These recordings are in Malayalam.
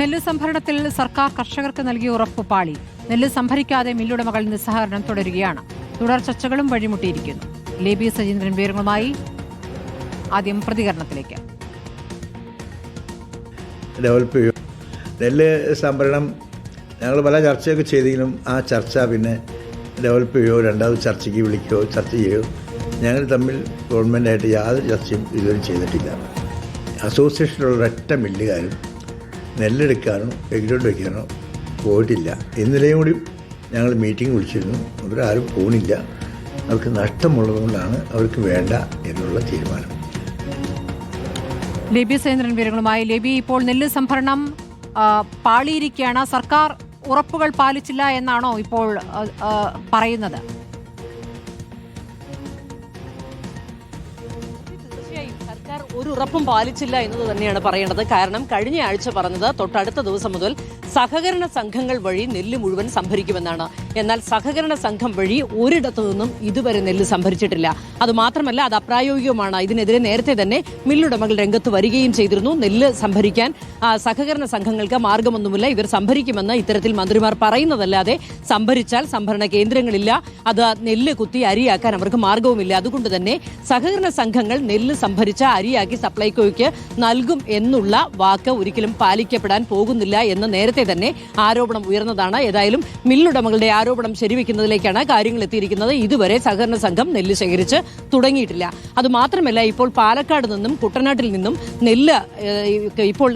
നെല്ല് സംഭരണത്തിൽ സർക്കാർ കർഷകർക്ക് നൽകിയ ഉറപ്പ് പാളി. നെല്ല് സംഭരിക്കാതെ മില്ലുടമകൾ നിസ്സഹകരണം തുടരുകയാണ്. തുടർ ചർച്ചകളും വഴിമുട്ടിയിരിക്കുന്നു. ലേബി സജീന്ദ്രൻ വിവരങ്ങളുമായി ആദ്യം പ്രതികരണത്തിലേക്ക്. ചെയ്യും. നെല്ല് സംഭരണം ഞങ്ങൾ പല ചർച്ചയൊക്കെ ചെയ്തെങ്കിലും ആ ചർച്ച പിന്നെ ഡെവലപ്പ് ചെയ്യുകയോ രണ്ടാമത് ചർച്ചയ്ക്ക് വിളിക്കുകയോ ചർച്ച ചെയ്യുകയോ ഞങ്ങൾ തമ്മിൽ ഗവൺമെന്റായിട്ട് യാതൊരു ചർച്ചയും ഇതുവരെ ചെയ്തിട്ടില്ല. അസോസിയേഷനിലുള്ള ഒറ്റ മില്ലുകാരും നെല്ലെടുക്കാനോ എഗ്രോട്ട് വയ്ക്കാനോ പോയിട്ടില്ല. ഇന്നലെയും കൂടി ഞങ്ങൾ മീറ്റിംഗ് വിളിച്ചിരുന്നു. അവരാരും പോണില്ല. അവർക്ക് നഷ്ടമുള്ളതുകൊണ്ടാണ് അവർക്ക് വേണ്ട എന്നുള്ള തീരുമാനം. ലബി സേന്ദ്രൻ വിവരങ്ങളുമായി. ലബി ഇപ്പോൾ നെല്ല് സംഭരണം പാളിയിരിക്കുകയാണ്. സർക്കാർ ഉറപ്പുകൾ പാലിച്ചില്ല എന്നാണോ ഇപ്പോൾ പറയുന്നത്? ഒരു ഉറപ്പും പാലിച്ചില്ല എന്നത് തന്നെയാണ് പറയേണ്ടത്. കാരണം കഴിഞ്ഞ ആഴ്ച പറഞ്ഞത് തൊട്ടടുത്ത ദിവസം മുതൽ സഹകരണ സംഘങ്ങൾ വഴി നെല്ല് മുഴുവൻ സംഭരിക്കുമെന്നാണ്. എന്നാൽ സഹകരണ സംഘം വഴി ഒരിടത്തു നിന്നും ഇതുവരെ നെല്ല് സംഭരിച്ചിട്ടില്ല. അത് മാത്രമല്ല അത് അപ്രായോഗികമാണ്. ഇതിനെതിരെ നേരത്തെ തന്നെ മില്ലുടമകൾ രംഗത്ത് വരികയും ചെയ്തിരുന്നു നെല്ല് സംഭരിക്കാൻ. സഹകരണ സംഘങ്ങൾക്ക് മാർഗമൊന്നുമില്ല. ഇവർ സംഭരിക്കുമെന്ന് ഇത്തരത്തിൽ മന്ത്രിമാർ പറയുന്നതല്ലാതെ സംഭരിച്ചാൽ സംഭരണ കേന്ദ്രങ്ങളില്ല. അത് നെല്ല് കുത്തി അരിയാക്കാൻ അവർക്ക് മാർഗവുമില്ല. അതുകൊണ്ട് തന്നെ സഹകരണ സംഘങ്ങൾ നെല്ല് സംഭരിച്ച അരിയാക്കി സപ്ലൈകോയ്ക്ക് നൽകും എന്നുള്ള വാക്ക് ഒരിക്കലും പാലിക്കപ്പെടാൻ പോകുന്നില്ല എന്ന് നേരത്തെ തന്നെ ആരോപണം ഉയർന്നതാണ്. ഏതായാലും മില്ലുടമകളുടെ ആരോപണം ശരിവെക്കുന്നതിലേക്കാണ് കാര്യങ്ങൾ എത്തിയിരിക്കുന്നത്. ഇതുവരെ സഹകരണ സംഘം നെല്ല് ശേഖരിച്ച് തുടങ്ങിയിട്ടില്ല. അതുമാത്രമല്ല ഇപ്പോൾ പാലക്കാട് നിന്നും കുട്ടനാട്ടിൽ നിന്നും നെല്ല് ഇപ്പോൾ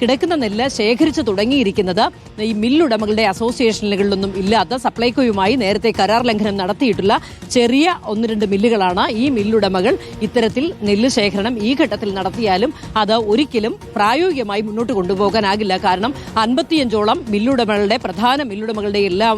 കിടക്കുന്ന നെല്ല് ശേഖരിച്ച് തുടങ്ങിയിരിക്കുന്നത് ഈ മില്ലുടമകളുടെ അസോസിയേഷനുകളിലൊന്നും ഇല്ലാത്ത സപ്ലൈകോയുമായി നേരത്തെ കരാർ ലംഘനം നടത്തിയിട്ടുള്ള ചെറിയ ഒന്ന് രണ്ട് മില്ലുകളാണ് ഈ മില്ലുടമകൾ ഇത്തരത്തിൽ നെല്ല് ശേഖരണം ഈ ഘട്ടത്തിൽ നടത്തിയാലും അത് ഒരിക്കലും പ്രായോഗികമായി മുന്നോട്ട് കൊണ്ടുപോകാനാകില്ല. കാരണം അൻപത്തിയഞ്ചോളം മില്ലുടമകളുടെ പ്രധാന മില്ലുടമകളുടെ എല്ലാം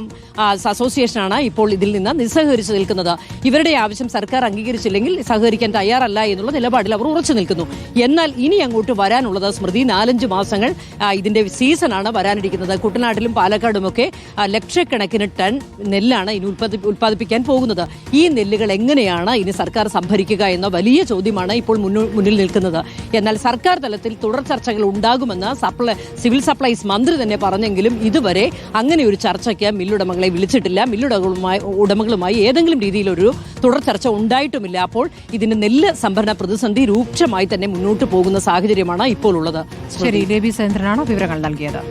അസോസിയേഷനാണ് ഇപ്പോൾ ഇതിൽ നിന്ന് നിസ്സഹകരിച്ചു നിൽക്കുന്നത്. ഇവരുടെ ആവശ്യം സർക്കാർ അംഗീകരിച്ചില്ലെങ്കിൽ സഹകരിക്കാൻ തയ്യാറല്ല എന്നുള്ള നിലപാടിൽ അവർ ഉറച്ചു നിൽക്കുന്നു. എന്നാൽ ഇനി അങ്ങോട്ട് വരാനുള്ളത് സ്മൃതി നാലഞ്ച് മാസങ്ങൾ ഇതിന്റെ സീസണാണ് വരാനിരിക്കുന്നത്. കുട്ടനാട്ടിലും പാലക്കാടുമൊക്കെ ലക്ഷക്കണക്കിന് ടൺ നെല്ലാണ് ഇനി ഉൽപ്പാദി ഉൽപ്പാദിപ്പിക്കാൻ പോകുന്നത്. ഈ നെല്ലുകൾ എങ്ങനെയാണ് ഇനി സർക്കാർ സംഭരിക്കുക എന്ന വലിയ ചോദ്യമാണ് ഇപ്പോൾ മുന്നിൽ നിൽക്കുന്നത്. എന്നാൽ സർക്കാർ തലത്തിൽ തുടർ ചർച്ചകൾ ഉണ്ടാകുമെന്ന് സപ്ലൈ സിവിൽ സപ്ലൈസ് മന്ത്രി തന്നെ പറഞ്ഞെങ്കിലും ഇതുവരെ അങ്ങനെ ഒരു ചർച്ചയ്ക്ക് മില്ലുടമകളെ വിളിച്ചിട്ടില്ല. മില്ലുടമകളുമായി ഉടമകളുമായി ഏതെങ്കിലും രീതിയിലൊരു തുടർ ചർച്ച ഉണ്ടായിട്ടുമില്ല. അപ്പോൾ ഇതിന് നെല്ല് സംഭരണ പ്രതിസന്ധി രൂക്ഷമായി തന്നെ മുന്നോട്ട് പോകുന്ന സാഹചര്യമാണ് ഇപ്പോൾ ഉള്ളത്. ശരി രവി സജീന്ദ്രനാണ് വിവരങ്ങൾ നൽകിയത്.